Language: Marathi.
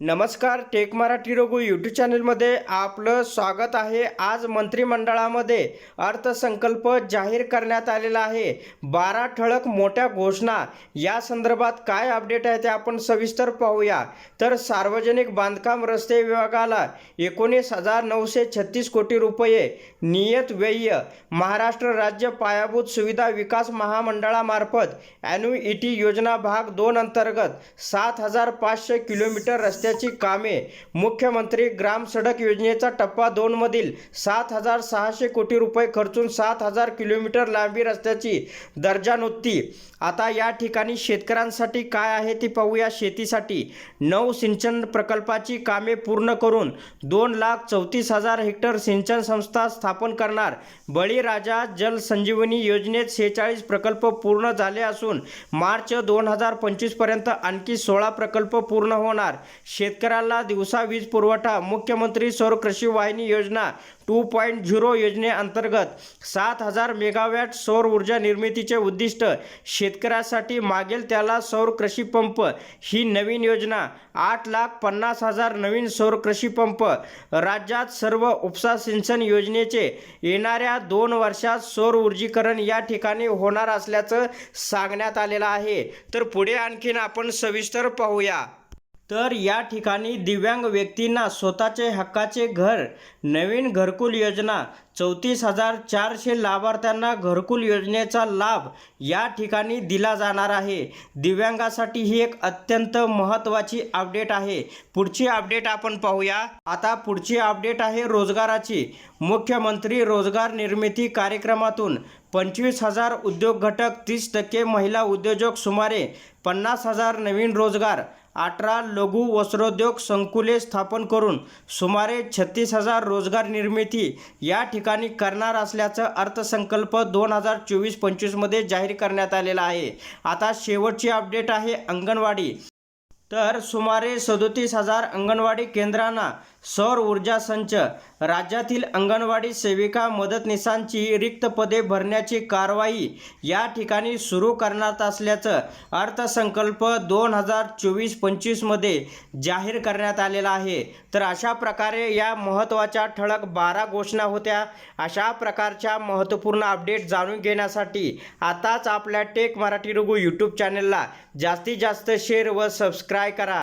नमस्कार टेक मराठी रघु यूट्यूब चॅनलमध्ये आपलं स्वागत आहे. आज मंत्रिमंडळामध्ये अर्थसंकल्प जाहीर करण्यात आलेला आहे. बारा ठळक मोठ्या घोषणा. या संदर्भात काय अपडेट आहे ते आपण सविस्तर पाहूया. तर सार्वजनिक बांधकाम रस्ते विभागाला एकोणीस हजार नऊशे छत्तीस कोटी रुपये नियत व्यय. महाराष्ट्र राज्य पायाभूत सुविधा विकास महामंडळामार्फत ॲन्युइटी योजना भाग दोन अंतर्गत सात हजार पाचशे किलोमीटर रस्ते रस्त्याची कामे. मुख्यमंत्री ग्राम सडक योजनेचा टप्पा दोनमधील सात हजार सहाशे कोटी रुपये खर्चून सात हजार किलोमीटर लांबी रस्त्याची दर्जानुत्ती. आता या ठिकाणी शेतकऱ्यांसाठी काय आहे ती पाहूया. शेतीसाठी नऊ सिंचन प्रकल्पाची कामे पूर्ण करून दोन लाख चौतीस हजार हेक्टर सिंचन संस्था स्थापन करणार. बळीराजा जल संजीवनी योजनेत शेहेचाळीस प्रकल्प पूर्ण झाले असून मार्च दोन हजार पंचवीसपर्यंत आणखी सोळा प्रकल्प पूर्ण होणार. शेतकऱ्याला दिवसा वीज पुरवठा मुख्यमंत्री सौर कृषी वाहिनी योजना टू पॉईंट झिरो योजनेअंतर्गत सात हजार मेगावॅट सौर ऊर्जा निर्मितीचे उद्दिष्ट शेतकऱ्यासाठी मागेल त्याला सौर कृषी पंप. ही नवीन योजना आठ लाख पन्नास हजार नवीन सौर कृषी पंप. राज्यात सर्व उपसा सिंचन योजनेचे येणाऱ्या दोन वर्षात सौर ऊर्जीकरण या ठिकाणी होणार असल्याचं सांगण्यात आलेलं आहे. तर पुढे आणखीन आपण सविस्तर पाहूया. तर या ठिकाणी दिव्यांग व्यक्तींना स्वतःचे हक्काचे घर नवीन घरकुल योजना चौतीस हजार चारशे लाभार्थ्यांना घरकुल योजनेचा लाभ या ठिकाणी दिला जाणार आहे. दिव्यांगासाठी ही एक अत्यंत महत्त्वाची अपडेट आहे. पुढची अपडेट आपण पाहूया. आता पुढची अपडेट आहे रोजगाराची. मुख्यमंत्री रोजगार निर्मिती कार्यक्रमातून पंचवीस हजार उद्योग घटक तीस टक्के महिला उद्योजक सुमारे पन्नास हजार नवीन रोजगार अठरा लघु वस्त्रोद्योग संकुले स्थापन करून सुमारे छत्तीस हजार रोजगार निर्मिती या ठिकाणी करणार असल्याचं अर्थसंकल्प दोन हजार चोवीस पंचवीसमध्ये जाहीर करण्यात आलेला आहे. आता शेवटची अपडेट आहे अंगणवाडी. तर सुमारे सदोतीस हजार अंगणवाडी केंद्रांना सौर ऊर्जा संच. राज्यातील अंगणवाडी सेविका मदतनीसांची रिक्त पदे भरण्याची कारवाई या ठिकाणी सुरू करण्यात असल्याचं अर्थसंकल्प दोन हजार चोवीस पंचवीसमध्ये जाहीर करण्यात आलेला आहे. तर अशा प्रकारे या महत्त्वाच्या ठळक बारा घोषणा होत्या. अशा प्रकारच्या महत्त्वपूर्ण अपडेट जाणून घेण्यासाठी आताच आपल्या टेक मराठी रघु यूट्यूब चॅनलला जास्तीत जास्त शेअर व सबस्क्राईब करा.